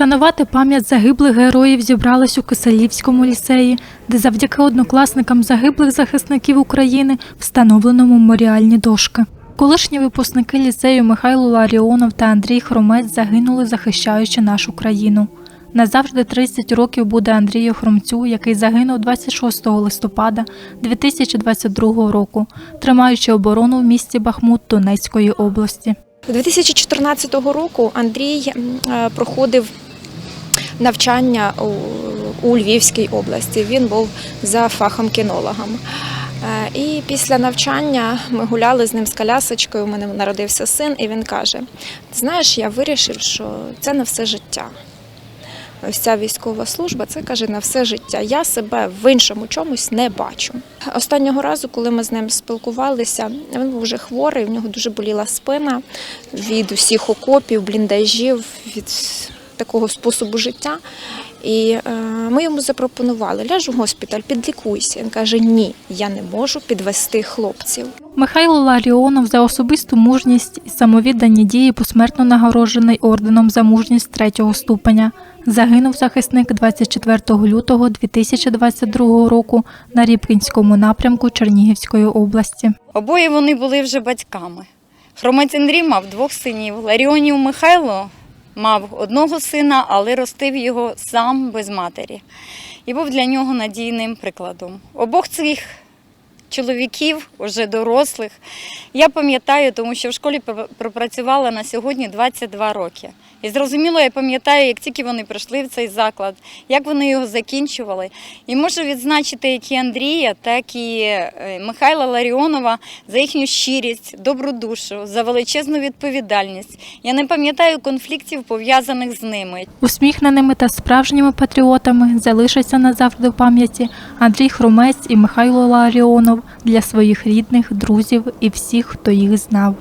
Вшанувати пам'ять загиблих героїв зібрались у Киселівському ліцеї, де завдяки однокласникам загиблих захисників України встановлено меморіальні дошки. Колишні випускники ліцею Михайло Ларіонов та Андрій Хромець загинули, захищаючи нашу країну. Назавжди 30 років буде Андрію Хромцю, який загинув 26 листопада 2022 року, тримаючи оборону в місті Бахмут Донецької області. 2014 року Андрій е, проходив навчання у, Львівській області. Він був за фахом кінологом. Е, І після навчання ми гуляли з ним з колясочкою. У мене народився син, і він каже: знаєш, я вирішив, що це на все життя. Ось ця військова служба, це каже на все життя. Я себе в іншому чомусь не бачу. Останнього разу, коли ми з ним спілкувалися, він був вже хворий, в нього дуже боліла спина від усіх окопів, бліндажів, від такого способу життя. І е, ми йому запропонували ляж у госпіталь, підлікуйся. Він каже: Ні, я не можу підвести хлопців. Михайло Ларіонов за особисту мужність і самовіддані дії посмертно нагороджений орденом за мужність третього ступеня. Загинув захисник 24 лютого 2022 року на Рібкінському напрямку Чернігівської області. Обоє вони були вже батьками. Хромець Андрій мав двох синів. Ларіонів Михайло мав одного сина, але ростив його сам без матері. І був для нього надійним прикладом. Обох цих чоловіків, уже дорослих, я пам'ятаю, тому що в школі пр- пропрацювала на сьогодні 22 роки. І зрозуміло, я пам'ятаю, як тільки вони прийшли в цей заклад, як вони його закінчували. І можу відзначити як і Андрія, так і е, Михайла Ларіонова за їхню щирість, добру душу, за величезну відповідальність. Я не пам'ятаю конфліктів, пов'язаних з ними. Усміхненими та справжніми патріотами залишаться назавжди в пам'яті Андрій Хромець і Михайло Ларіонов для своїх рідних, друзів і всіх, хто їх знав.